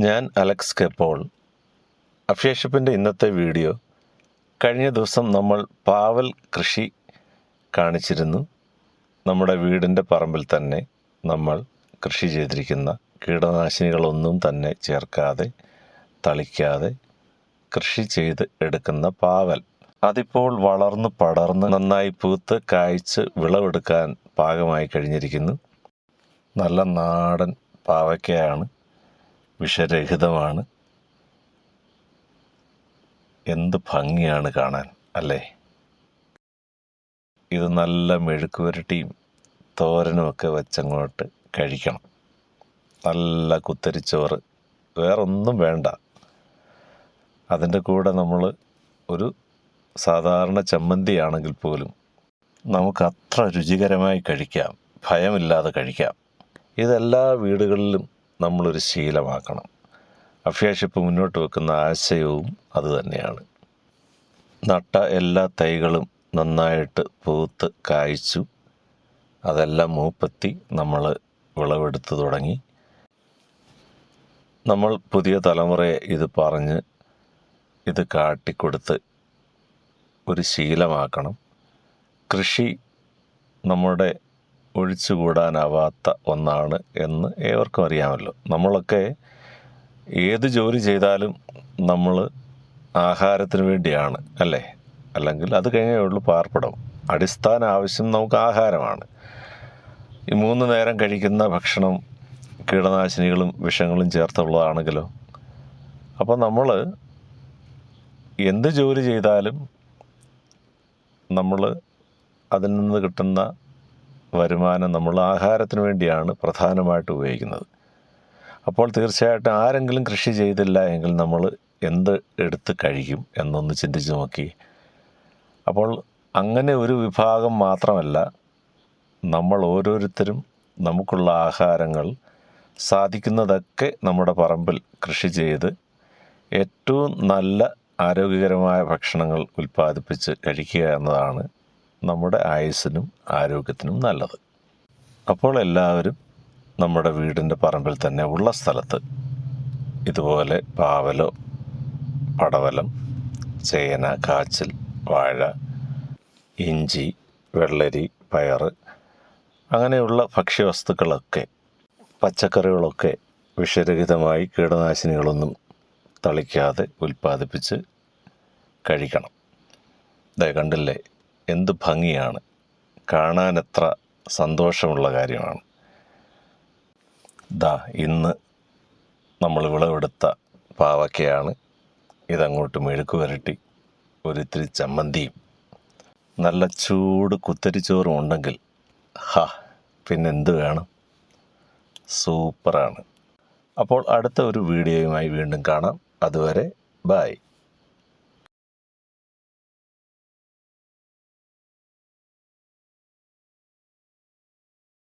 ഞാൻ അലക്സ് കെപ്പോൾ. അഫ്യേഷിപ്പിന്റെ ഇന്നത്തെ വീഡിയോ കഴിഞ്ഞ ദിവസം നമ്മൾ പാവൽ കൃഷി കാണിച്ചിരുന്നു. നമ്മുടെ വീടിന്റെ പറമ്പിൽ തന്നെ നമ്മൾ കൃഷി ചെയ്തിരിക്കുന്ന കീടനാശിനികളൊന്നും തന്നെ ചേർക്കാതെ തളിക്കാതെ കൃഷി ചെയ്ത് എടുക്കുന്ന പാവൽ. അതിപ്പോൾ വളർന്ന് പടർന്ന് നന്നായി പൂത്ത് കായ്ച്ച് വിളവെടുക്കാൻ പാകമായി കഴിഞ്ഞിരിക്കുന്നു. നല്ല നാടൻ പാവയ്ക്കയാണ് വിഷരഹിതമാണ്. എന്ത് ഭംഗിയാണ് കാണാൻ അല്ലേ? ഇത് നല്ല മെഴുക്ക് പുരട്ടിയും തോരനുമൊക്കെ വെച്ചങ്ങോട്ട് കഴിക്കണം. നല്ല കുത്തരിച്ചോറ്. വേറൊന്നും വേണ്ട. അതിന്റെ കൂടെ നമ്മൾ ഒരു സാധാരണ ചമ്മന്തിയാണെങ്കിൽ പോലും നമുക്ക് അത്ര രുചികരമായി കഴിക്കാം. ഭയമില്ലാതെ കഴിക്കാം. ഇതെല്ലാ വീടുകളിലും നമ്മളൊരു ശീലമാക്കണം. അഫ്യാഷിപ്പ് മുന്നോട്ട് വെക്കുന്ന ആശയവും അതുതന്നെയാണ് നട്ട എല്ലാ തൈകളും നന്നായിട്ട് പൂത്ത് കായ്ച്ചു. അതെല്ലാം മൂപ്പത്തി നമ്മൾ വിളവെടുത്ത് തുടങ്ങി. നമ്മൾ പുതിയ തലമുറയെ ഇത് പറഞ്ഞ് ഇത് കാട്ടിക്കൊടുത്ത് ഒരു ശീലമാക്കണം. കൃഷി നമ്മുടെ ഒഴിച്ചുകൂടാനാവാത്ത ഒന്നാണ് എന്ന് ഏവർക്കും അറിയാമല്ലോ. നമ്മളൊക്കെ ഏത് ജോലി ചെയ്താലും നമ്മൾ ആഹാരത്തിന് വേണ്ടിയാണ് അല്ലേ? അല്ലെങ്കിൽ അത് കഴിഞ്ഞേ ഉള്ളൂ പാർപ്പിടം. അടിസ്ഥാന ആവശ്യം നമുക്ക് ആഹാരമാണ്. ഈ മൂന്ന് നേരം കഴിക്കുന്ന ഭക്ഷണം കീടനാശിനികളും വിഷങ്ങളും ചേർത്തുള്ളതാണെങ്കിലോ? അപ്പോൾ നമ്മൾ എന്ത് ജോലി ചെയ്താലും നമ്മൾ അതിൽ നിന്ന് കിട്ടുന്ന വരുമാനം നമ്മൾ ആഹാരത്തിന് വേണ്ടിയാണ് പ്രധാനമായിട്ട് ഉപയോഗിക്കുന്നത്. അപ്പോൾ തീർച്ചയായിട്ടും ആരെങ്കിലും കൃഷി ചെയ്തില്ല എങ്കിൽ നമ്മൾ എന്ത് എടുത്ത് കഴിക്കും എന്നൊന്ന് ചിന്തിച്ച് നോക്കി. അപ്പോൾ അങ്ങനെ ഒരു വിഭാഗം മാത്രമല്ല നമ്മൾ ഓരോരുത്തരും നമുക്കുള്ള ആഹാരങ്ങൾ സാധിക്കുന്നതൊക്കെ നമ്മുടെ പറമ്പിൽ കൃഷി ചെയ്ത് ഏറ്റവും നല്ല ആരോഗ്യകരമായ ഭക്ഷണങ്ങൾ ഉൽപ്പാദിപ്പിച്ച് കഴിക്കുക എന്നതാണ് നമ്മുടെ ആയുസ്സിനും ആരോഗ്യത്തിനും നല്ലത്. അപ്പോൾ എല്ലാവരും നമ്മുടെ വീടിന്റെ പറമ്പിൽ തന്നെ ഉള്ള സ്ഥലത്ത് ഇതുപോലെ പാവലോ പടവലം ചേന കാച്ചിൽ വാഴ ഇഞ്ചി വെള്ളരി പയർ അങ്ങനെയുള്ള ഭക്ഷ്യവസ്തുക്കളൊക്കെ പച്ചക്കറികളൊക്കെ വിഷരഹിതമായി കീടനാശിനികളൊന്നും തളിക്കാതെ ഉൽപ്പാദിപ്പിച്ച് കഴിക്കണം. ദേ കണ്ടില്ലേ? എന്ത് ഭംഗിയാണ്. കാണാൻ എത്ര സന്തോഷമുള്ള കാര്യമാണ്. ദാ ഇന്ന് നമ്മൾ വിളവെടുത്ത പാവയ്ക്കയാണ് ഇതങ്ങോട്ട് മെഴുക്ക് വരട്ടി ഒരിത്തിരി ചമ്മന്തിയും. നല്ല ചൂട് കുത്തരിച്ചോറും ഉണ്ടെങ്കിൽ ഹാ പിന്നെന്ത് വേണം? സൂപ്പറാണ്. അപ്പോൾ അടുത്ത ഒരു വീഡിയോയുമായി വീണ്ടും കാണാം. അതുവരെ ബായ്